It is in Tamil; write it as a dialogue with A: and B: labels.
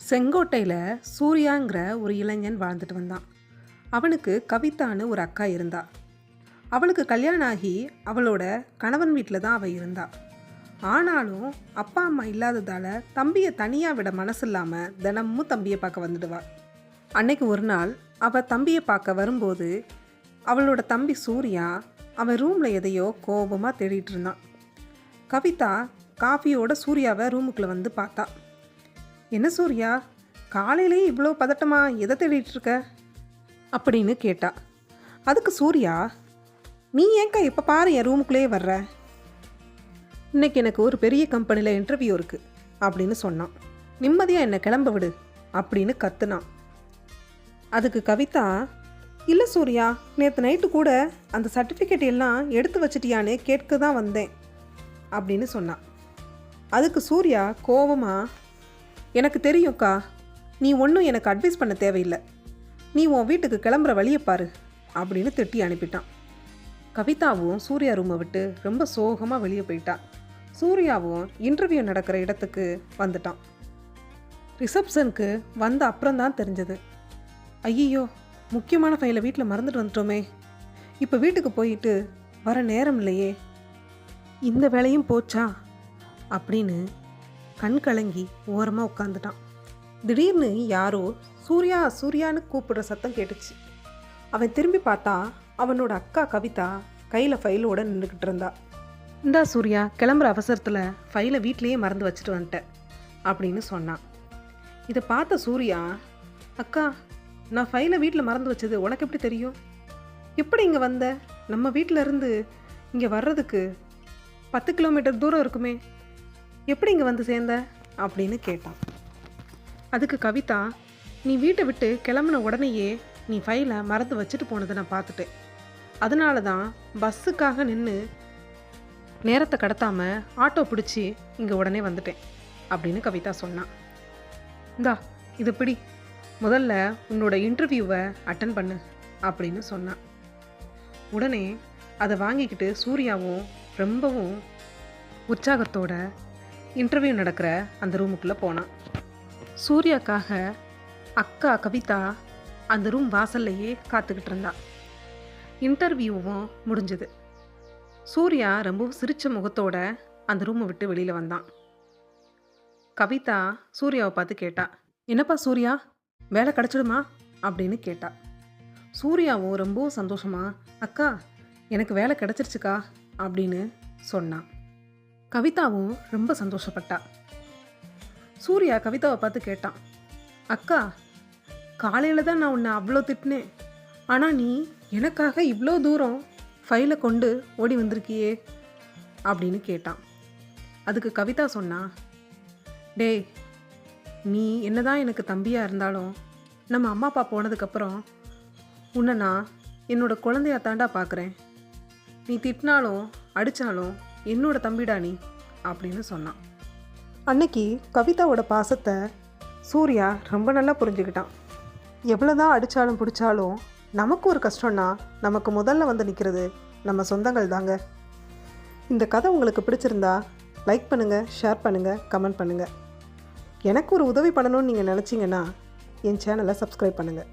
A: செங்கோட்டையில் சூர்யாங்கிற ஒரு இளைஞன் வாழ்ந்துட்டு வந்தான். அவனுக்கு கவிதான்னு ஒரு அக்கா இருந்தா. அவளுக்கு கல்யாணம் ஆகி அவளோட கணவன் வீட்டில் தான் அவள் இருந்தா. ஆனாலும் அப்பா அம்மா இல்லாததால் தம்பியை தனியாக விட மனசில்லாமல் தினமும் தம்பியை பார்க்க வந்துடுவாள் அன்னைக்கு ஒரு நாள் அவள் தம்பியை பார்க்க வரும்போது அவளோட தம்பி சூர்யா அவன் ரூமில் எதையோ கோபமாக தேடிட்டு இருந்தான். கவிதா காஃபியோட சூர்யாவை ரூமுக்குள்ளே வந்து பார்த்தா. என்ன சூர்யா? காலையிலேயே இவ்வளோ பதட்டமா எதை தேடிட்டுருக்க? அப்படின்னு கேட்டா அதுக்கு சூர்யா நீ ஏன்க்கா இப்போ பாரு என் ரூமுக்குள்ளேயே வர்ற? இன்னைக்கு எனக்கு ஒரு பெரிய கம்பெனியில் இன்டர்வியூ இருக்குது அப்படின்னு சொன்னான். நிம்மதியாக என்னை கிளம்ப விடு அப்படின்னு கத்துனான் அதுக்கு கவிதா இல்லை சூர்யா நேற்று நைட்டு கூட அந்த சர்டிஃபிகேட் எல்லாம் எடுத்து வச்சிட்டியான்னு கேட்க தான் வந்தேன் அப்படின்னு சொன்னான். அதுக்கு சூர்யா கோவமாக எனக்கு தெரியும்க்கா. நீ ஒன்றும் எனக்கு அட்வைஸ் பண்ண தேவையில்லை. நீ உன் வீட்டுக்கு கிளம்புற வழியை பாரு அப்படின்னு திட்டி அனுப்பிட்டான். கவிதாவும் சூர்யா ரூமை விட்டு ரொம்ப சோகமாக வெளியே போயிட்டான் சூர்யாவும் இன்டர்வியூ நடக்கிற இடத்துக்கு வந்துட்டான். ரிசப்ஷனுக்கு வந்த அப்புறம் தான் தெரிஞ்சது. ஐயோ முக்கியமான ஃபைலை வீட்டில் மறந்துட்டு வந்துட்டோமே. இப்போ வீட்டுக்கு போயிட்டு வர நேரம் இல்லையே. இந்த வேலையும் போச்சா? அப்படின்னு கண் கலங்கி ஓரமாக உட்காந்துட்டான் திடீர்னு யாரோ சூர்யா சூர்யான்னு கூப்பிடுற சத்தம் கேட்டுச்சு. அவன் திரும்பி பார்த்தா அவனோட அக்கா கவிதா கையில் ஃபைலோட நின்றுக்கிட்டு இருந்தா. இந்தா சூர்யா கிளம்புற அவசரத்தில் ஃபைலை வீட்லேயே மறந்து வச்சுட்டு வந்துட்டேன் அப்படின்னு சொன்னான். இதை பார்த்த சூர்யா அக்கா நான் ஃபைலை வீட்டில் மறந்து வச்சது உனக்கு எப்படி தெரியும்? எப்படி இங்கே வந்த? நம்ம வீட்டில் இருந்து இங்கே வர்றதுக்கு பத்து கிலோமீட்டர் தூரம் இருக்குமே. எப்படி இங்கே வந்து சேர்ந்த? அப்படின்னு கேட்டான். அதுக்கு கவிதா நீ வீட்டை விட்டு கிளம்புன உடனேயே நீ ஃபைலை மறந்து வச்சுட்டு போனதை நான் பார்த்துட்டேன். அதனால தான் பஸ்ஸுக்காக நின்று நேரத்தை கடத்தாமல் ஆட்டோ பிடிச்சி இங்கே உடனே வந்துட்டேன் அப்படின்னு கவிதா சொன்னான். இந்தா இது பிடி. முதல்ல உன்னோட இன்டர்வியூவை அட்டன் பண்ணு அப்படின்னு சொன்னான். உடனே அதை வாங்கிக்கிட்டு சூர்யாவும் ரொம்பவும் உற்சாகத்தோட இன்டர்வியூ நடக்கிற அந்த ரூமுக்குள்ளே போனான். சூர்யாக்காக அக்கா கவிதா அந்த ரூம் வாசல்லையே காத்துக்கிட்டு இருந்தா இன்டர்வியூவும் முடிஞ்சது. சூர்யா ரொம்பவும் சிரித்த முகத்தோட அந்த ரூமை விட்டு வெளியில் வந்தான். கவிதா சூர்யாவை பார்த்து கேட்டா என்னப்பா சூர்யா? வேலை கிடச்சிடுமா? அப்படின்னு கேட்டா. சூர்யாவும் ரொம்பவும் சந்தோஷமா அக்கா எனக்கு வேலை கிடச்சிருச்சுக்கா அப்படின்னு சொன்னான். கவிதாவும் ரொம்ப சந்தோஷப்பட்டா. சூர்யா கவிதாவை பார்த்து கேட்டான் அக்கா காலையில் தான் நான் உன்னை அவ்வளோ திட்டினேன். ஆனால் நீ எனக்காக இவ்வளோ தூரம் ஃபைலை கொண்டு ஓடி வந்திருக்கியே? அப்படின்னு கேட்டான். அதுக்கு கவிதா சொன்னா டேய் நீ என்னதான் எனக்கு தம்பியாக இருந்தாலும் நம்ம அம்மா அப்பா போனதுக்கப்புறம் உன்னை நான் என்னோடய குழந்தையா தாண்டா பார்க்குறேன் நீ திட்டினாலும் அடித்தாலும் என்னோட தம்பிடா நீ? அப்படின்னு சொன்னான். அன்னைக்கு கவிதாவோட பாசத்தை சூர்யா ரொம்ப நல்லா புரிஞ்சுக்கிட்டான். எவ்வளோதான் அடித்தாலும் பிடிச்சாலும் நமக்கு ஒரு கஷ்டம்னா நமக்கு முதல்ல வந்து நிற்கிறது நம்ம சொந்தங்கள் தாங்க. இந்த கதை உங்களுக்கு பிடிச்சிருந்தா லைக் பண்ணுங்கள் ஷேர் பண்ணுங்கள் கமெண்ட் பண்ணுங்கள் எனக்கு ஒரு உதவி பண்ணணும்னு நீங்கள் நினச்சிங்கன்னா என் சேனலை சப்ஸ்கிரைப் பண்ணுங்கள்